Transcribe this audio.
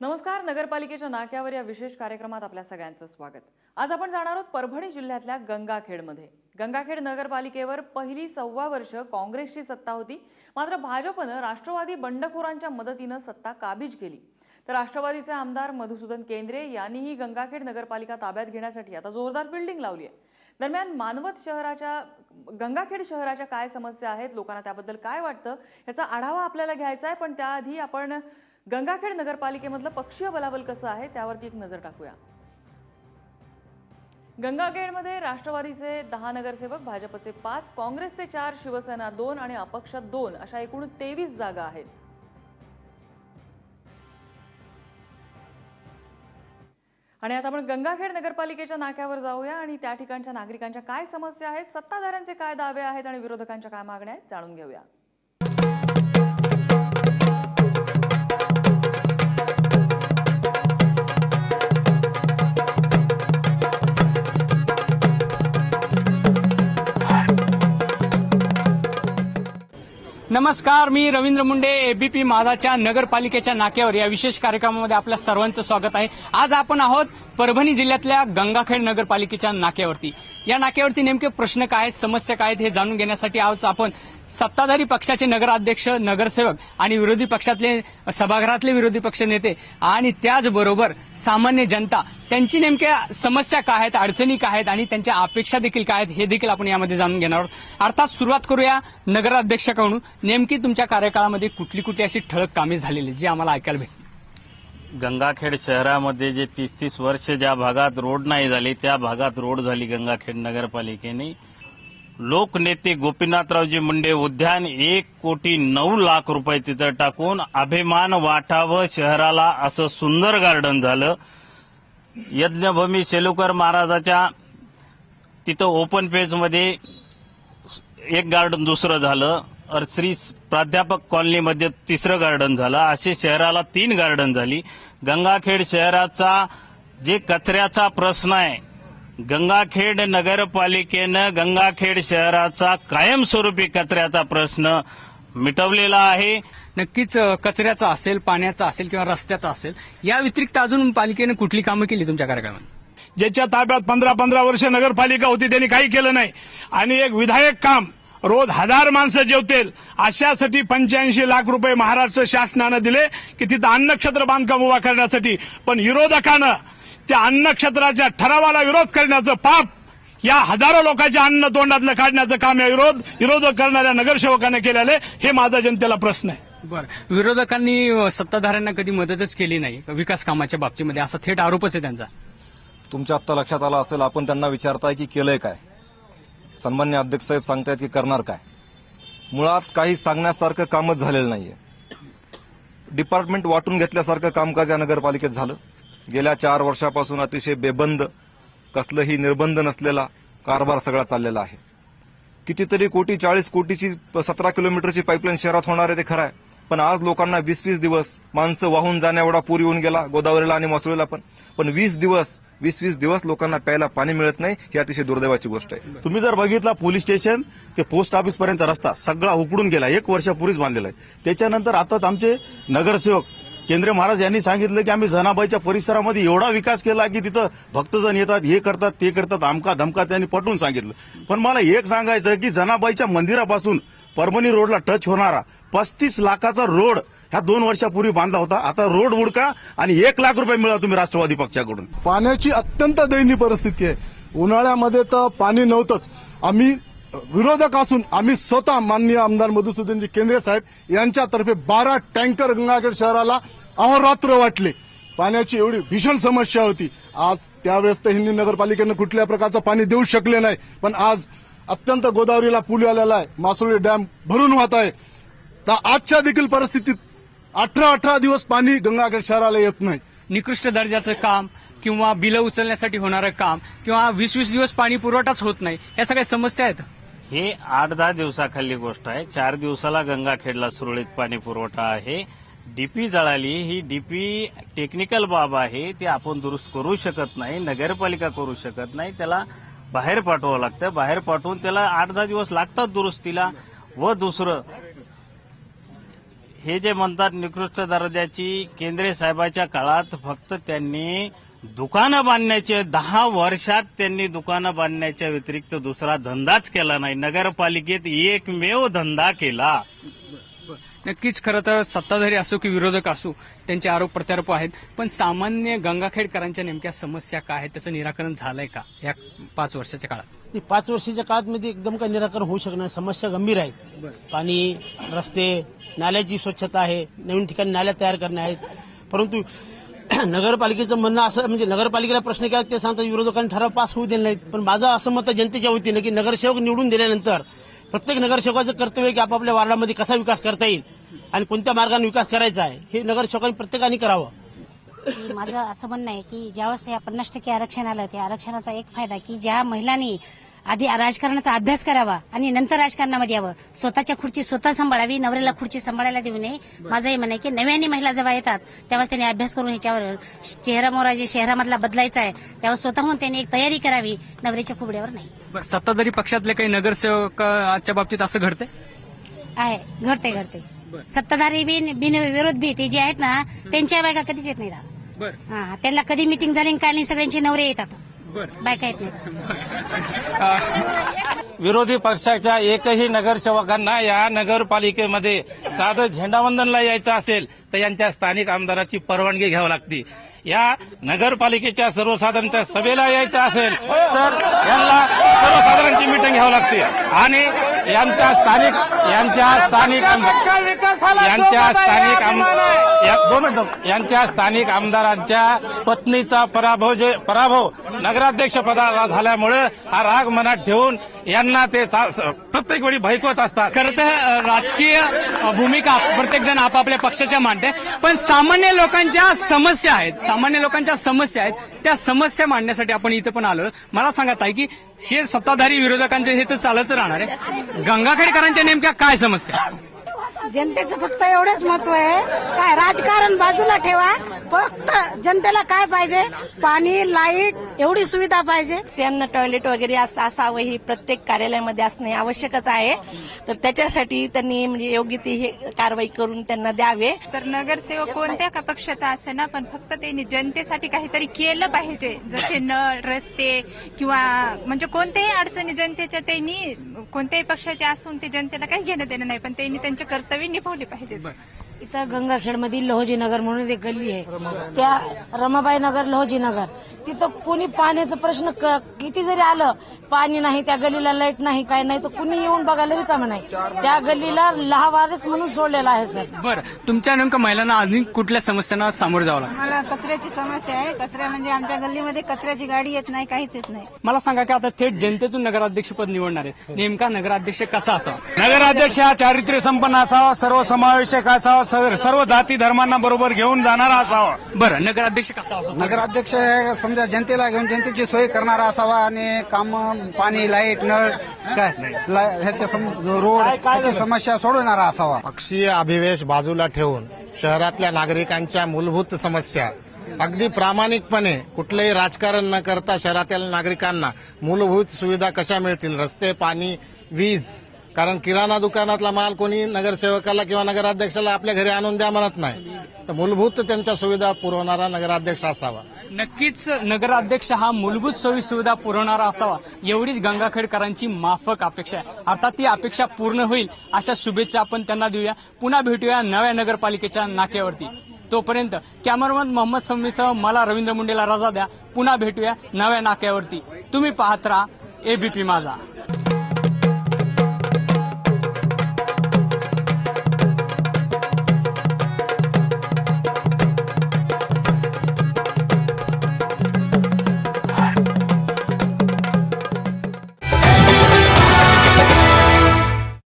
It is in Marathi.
नमस्कार नगरपालिकेच्या नाक्यावर या विशेष कार्यक्रमात आपल्या सगळ्यांचं स्वागत. आज आपण जाणार आहोत परभणी जिल्ह्यातल्या गंगाखेडमध्ये. गंगाखेड नगरपालिकेवर पहिली सव्वा वर्ष काँग्रेसची सत्ता होती. मात्र भाजपनं राष्ट्रवादी बंडखोरांच्या मदतीनं सत्ता काबीज केली. तर राष्ट्रवादीचे आमदार मधुसूदन केंद्रे यांनीही गंगाखेड नगरपालिका ताब्यात घेण्यासाठी आता जोरदार बिल्डिंग लावली आहे दरम्यान मानवत शहराच्या गंगाखेड शहराच्या काय समस्या आहेत लोकांना त्याबद्दल काय वाटतं याचा आढावा आपल्याला घ्यायचा आहे पण त्याआधी आपण गंगाखेड नगरपालिकेमधलं पक्षीय बलाबल कसं आहे त्यावरती एक नजर टाकूया. गंगाखेडमध्ये राष्ट्रवादीचे दहा नगरसेवक भाजपचे पाच काँग्रेसचे चार शिवसेना दोन आणि अपक्ष दोन अशा एकूण तेवीस जागा आहेत. आणि आता आपण गंगाखेड नगरपालिकेच्या नाक्यावर जाऊया आणि त्या ठिकाणच्या नागरिकांच्या काय समस्या आहेत सत्ताधाऱ्यांचे काय दावे आहेत आणि विरोधकांच्या काय मागण्या आहेत जाणून घेऊया. नमस्कार मी रवींद्र मुंडे एबीपी माझाच्या नगरपालिकेच्या नाक्यावर या विशेष कार्यक्रमामध्ये आपल्या सर्वांचं स्वागत आहे. आज आपण आहोत परभणी जिल्ह्यातल्या गंगाखेड नगरपालिकेच्या नाक्यावरती. या नाक्यावरती नेमके प्रश्न काय आहेत समस्या काय आहेत हे जाणून घेण्यासाठी आज आपण सत्ताधारी पक्षाचे नगराध्यक्ष नगरसेवक आणि विरोधी पक्षातले सभागृहातले विरोधी पक्ष नेते आणि त्याचबरोबर सामान्य जनता त्यांची नेमक्या समस्या काय आहेत अडचणी काय आहेत आणि त्यांच्या अपेक्षा देखील काय आहेत हे देखील आपण यामध्ये जाणून घेणार आहोत. अर्थात सुरुवात करूया नगराध्यक्षाकडून. नेमकी तुमच्या कार्यकाळामध्ये कुठली कुठली अशी ठळक कामे झालेली जी आम्हाला ऐकायला भेटते गंगाखेड शहरामध्ये जे तीस तीस वर्ष ज्या भागात रोड नाही झाली त्या भागात रोड झाली गंगाखेड नगरपालिकेने. लोकनेते गोपीनाथरावजी मुंडे उद्यान एक कोटी नऊ लाख रुपये तिथं टाकून अभिमान वाटावं शहराला असं सुंदर गार्डन झालं. यज्ञभूमी शेलुकर महाराजाच्या तिथं ओपन पेजमध्ये एक गार्डन दुसरं झालं. श्री प्राध्यापक कॉलनीमध्ये तिसरं गार्डन झालं. असे शहराला तीन गार्डन झाली. गंगाखेड शहराचा जे कचऱ्याचा प्रश्न आहे गंगाखेड नगरपालिकेनं गंगाखेड शहराचा कायमस्वरूपी कचऱ्याचा प्रश्न मिटवलेला आहे. नक्कीच कचऱ्याचा असेल पाण्याचा असेल किंवा रस्त्याचा असेल या व्यतिरिक्त अजून पालिकेनं कुठली कामं केली तुमच्या कार्यक्रमात? ज्याच्या ताब्यात पंधरा पंधरा वर्ष नगरपालिका होती त्यांनी काही केलं नाही. आणि एक विधायक काम रोज हजार माणसं जेवतील. अशासाठी पंच्याऐंशी लाख रुपये महाराष्ट्र शासनानं दिले की तिथं अन्नक्षेत्र बांधकाम उभा करण्यासाठी. पण विरोधकानं त्या अन्नक्षेत्राच्या ठरावाला विरोध करण्याचं पाप या हजारो लोकांच्या अन्न तोंडातलं काढण्याचं काम या विरोध विरोधक करणाऱ्या नगरसेवकानं केलेलं आहे हे माझा जनतेला प्रश्न आहे. बरं. विरोधकांनी सत्ताधाऱ्यांना कधी मदतच केली नाही विकास कामाच्या बाबतीमध्ये असा थेट आरोपच आहे त्यांचा. तुमच्या आत्ता लक्षात आलं असेल आपण त्यांना विचारताय की केलंय काय? सन्मान्य अध्यक्ष साहेब सांगतायत की करणार काय? मुळात काही सांगण्यासारखं कामच झालेलं नाहीये. डिपार्टमेंट वाटून घेतल्यासारखं कामकाज या नगरपालिकेत झालं. गेल्या चार वर्षापासून अतिशय बेबंद कसलंही निर्बंध नसलेला कारभार सगळा चाललेला आहे. कितीतरी कोटी चाळीस कोटीची सतरा किलोमीटरची पाईपलाईन शहरात होणार आहे ते खरं आहे. पण आज लोकांना वीस वीस दिवस माणसं वाहून जाण्या एवढा पूर येऊन गेला गोदावरीला आणि मसुळीला पण. पण वीस दिवस वीस वीस दिवस लोकांना प्यायला पाणी मिळत नाही ही अतिशय दुर्दैवाची गोष्ट आहे. तुम्ही जर बघितला पोलीस स्टेशन ते पोस्ट ऑफिस पर्यंतचा रस्ता सगळा उकडून गेला एक वर्षापूर्वीच बांधलेला आहे. त्याच्यानंतर आता आमचे नगरसेवक केंद्रीय महाराज यांनी सांगितलं की आम्ही जनाबाईच्या परिसरामध्ये एवढा विकास केला की तिथं भक्तजण येतात हे करतात ते करतात आमका धमका त्यांनी पटवून सांगितलं. पण मला एक सांगायचं की जनाबाईच्या मंदिरापासून परभणी रोडला टच होणारा पस्तीस लाखाचा रोड ह्या दोन वर्षापूर्वी बांधला होता. आता रोड उडका आणि एक लाख रुपये मिळा तुम्ही राष्ट्रवादी पक्षाकडून. पाण्याची अत्यंत दयनीय परिस्थिती आहे. उन्हाळ्यामध्ये तर पाणी नव्हतंच. आम्ही विरोधक असून आम्ही स्वतः माननीय आमदार मधुसूदनजी केंद्रे साहेब यांच्यातर्फे बारा टँकर गंगाखेड शहराला अहोरात्र वाटले. पाण्याची एवढी भीषण समस्या होती. आज त्यावेळेस तर हिंदी नगरपालिकेनं कुठल्या प्रकारचं पाणी देऊ शकले नाही. पण आज अत्यंत गोदावरीला पूल आलेला आहे. मासुळी डॅम भरून वाहत आहे. तर आजच्या देखील परिस्थितीत अठरा अठरा दिवस पाणी गंगाखेड शहराला येत नाही. निकृष्ट दर्जाचं काम किंवा बिलं उचलण्यासाठी होणारं काम किंवा वीस वीस दिवस पाणी पुरवठाच होत नाही या सगळ्या समस्या आहेत? हे आठ दहा दिवसाखाली गोष्ट आहे. चार दिवसाला गंगाखेडला सुरळीत पाणी पुरवठा आहे. डीपी जळाली ही डीपी टेक्निकल बाब आहे ती आपण दुरुस्त करू शकत नाही नगरपालिका करू शकत नाही. त्याला बाहेर पाठवावं लागतं. बाहेर पाठवून त्याला आठ दहा दिवस लागतात दुरुस्तीला व दुसरं. हे जे म्हणतात निकृष्ट दर्जाची केंद्रे साहेबाच्या काळात फक्त त्यांनी दुकानं बांधण्याचे दहा वर्षात त्यांनी दुकानं बांधण्याच्या व्यतिरिक्त दुसरा धंदाच केला नाही. नगरपालिकेत एकमेव धंदा केला. नक्कीच खरं तर सत्ताधारी असो की विरोधक असो त्यांचे आरोप प्रत्यारोप आहेत. पण सामान्य गंगाखेडकरांच्या नेमक्या समस्या काय आहेत? त्याचं निराकरण झालंय का या पाच वर्षाच्या काळात? पाच वर्षाच्या काळात मध्ये एकदम काही निराकरण होऊ शकणार समस्या गंभीर आहेत. पाणी रस्ते नाल्याची स्वच्छता आहे. नवीन ठिकाणी नाल्या तयार करणे आहेत. परंतु नगरपालिकेचं म्हणणं असं म्हणजे नगरपालिकेला प्रश्न केला ते सांगतात विरोधकांनी ठराव पास होऊ दिले नाहीत. पण माझं असं मत जनतेच्या वतीनं की नगरसेवक निवडून दिल्यानंतर प्रत्येक नगरसेवकाचं कर्तव्य की आपापल्या वार्डामध्ये कसा विकास करता येईल. आणि कोणत्या मार्गाने विकास करायचा आहे हे नगरसेवकांनी प्रत्येकाने करावं. माझं असं म्हणणं आहे की ज्यावेळेस या पन्नास टक्के आरक्षण आलं त्या आरक्षणाचा एक फायदा की ज्या महिलांनी आधी राजकारणाचा अभ्यास करावा आणि नंतर राजकारणामध्ये यावं. स्वतःच्या खुर्ची स्वतः सांभाळावी नवऱ्याला खुर्ची सांभाळायला देऊ नये. माझंही म्हणणं आहे की नव्याने महिला जेव्हा येतात तेव्हाच त्यांनी अभ्यास करून ह्याच्यावर चेहरा मोरा जे शहरामधला बदलायचा आहे तेव्हा स्वतःहून त्यांनी एक तयारी करावी नवऱ्याच्या खुबड्यावर नाही. बरं सत्ताधारी पक्षातले काही नगरसेवकाच्या बाबतीत असं घडतंय? आहे घडते घडते सत्ताधारी बिन बिन विरोध बी ते जे आहेत ना त्यांच्या बायका कधीच येत बरं. हा त्यांना कधी मिटिंग झाली आणि काय नाही सगळ्यांचे नवरे येतात. बायका येत नाहीत. विरोधी पक्षाच्या एकही नगरसेवकांना या नगरपालिकेमध्ये साधं झेंडावंदनला यायचं असेल तर यांच्या स्थानिक आमदाराची परवानगी घ्यावी लागते. या नगरपालिकेच्या सर्वसाधारणच्या सभेला यायचं असेल तर यांना सर्वसाधारणची मिटिंग घ्यावी लागते. आणि यांच्या स्थानिक यांच्या स्थानिक यांच्या स्थानिक आम- यांच्या स्थानिक आमदारांच्या पत्नीचा पराभव जे पराभव नगराध्यक्ष पदाला झाल्यामुळे हा राग मनात ठेवून यांना ते प्रत्येक वेळी भयकवत असतात. खरं तर राजकीय भूमिका प्रत्येक जण आपापल्या पक्षाच्या मांडते. पण सामान्य लोकांच्या समस्या आहेत. सामान्य लोकांच्या समस्या आहेत. त्या समस्या मांडण्यासाठी आपण इथं पण आलो. मला सांगत आहे की हे सत्ताधारी विरोधकांचे हे तर चालत राहणार आहे. गंगाखेडकरांच्या नेमक्या काय समस्या? जनतेचं फक्त एवढंच महत्त्व आहे. काय राजकारण बाजूला ठेवा. फक्त जनतेला काय पाहिजे? पाणी लाइट एवढी सुविधा पाहिजे. स्त्रियांना टॉयलेट वगैरे असं असावं ही प्रत्येक कार्यालयामध्ये असणे आवश्यकच आहे. तर त्याच्यासाठी त्यांनी म्हणजे योग्य ती हे कारवाई करून त्यांना द्यावे. तर नगरसेवक कोणत्या का पक्षाचा असे ना पण फक्त त्यांनी जनतेसाठी काहीतरी केलं पाहिजे. जसे नळ रस्ते किंवा म्हणजे कोणत्याही अडचणी जनतेच्या त्यांनी कोणत्याही पक्षाचे असून ते जनतेला काही घेणं देणं नाही पण त्यांनी त्यांचे कर्तव्य निभावले पाहिजे इथं गंगाखेडमधील लोहजी नगर म्हणून एक गल्ली आहे. त्या रमाबाई नगर लोहजी नगर. तिथं कोणी पाण्याचा प्रश्न क- किती जरी आलं पाणी नाही त्या गल्लीला लाइट नाही काय नाही तर कुणी येऊन बघायला रिकामं नाही. त्या गल्लीला लहावारस म्हणून सोडलेला आहे सर. बरं तुमच्या नेमकं महिलांना अजून कुठल्या समस्यांना सामोरं जावं लागतं? मला कचऱ्याची समस्या आहे. कचरा म्हणजे आमच्या गल्लीमध्ये कचऱ्याची गाडी येत नाही काहीच येत नाही. मला सांगा की आता थेट जनतेतून नगराध्यक्षपद निवडणार आहे नेमका नगराध्यक्ष कसा असावा? नगराध्यक्ष हा चारित्र्य संपन्न असावा सर्वसमावेशक असावा सर्व- सर्व जाती धर्मांना बरोबर घेऊन जाणारा असावा. बरं नगराध्यक्ष कसा असावा नगराध्यक्ष हे समजा जनतेला घेऊन जनतेची सोय करणारा असावा आणि काम पाणी लाइट नळ काय? ला- ह्याच्या सम- रोड ह्याची समस्या सोडवणारा असावा. पक्षीय अभिवेश बाजूला ठेवून शहरातल्या नागरिकांच्या मूलभूत समस्या अगदी प्रामाणिकपणे कुठलंही राजकारण न करता शहरातील नागरिकांना मूलभूत सुविधा कशा मिळतील? रस्ते पाणी वीज कारण किराणा दुकानातला माल कोणी नगरसेवकाला किंवा नगराध्यक्षाला आपल्या घरी आणून द्या म्हणत नाही. तर मूलभूत त्यांच्या सुविधा पुरवणारा नगराध्यक्ष असावा. नक्कीच नगराध्यक्ष हा मूलभूत सोयी सुविधा पुरवणारा असावा. एवढीच गंगाखेडकरांची माफक अपेक्षा आहे. अर्थात ती अपेक्षा पूर्ण होईल अशा शुभेच्छा आपण त्यांना देऊया. पुन्हा भेटूया नव्या नगरपालिकेच्या नाक्यावरती. तोपर्यंत कॅमेरामन मोहम्मद समीसह मला रवींद्र मुंडेला रजा द्या. पुन्हा भेटूया नव्या नाक्यावरती. तुम्ही पाहत राहा. एबीपी माझा.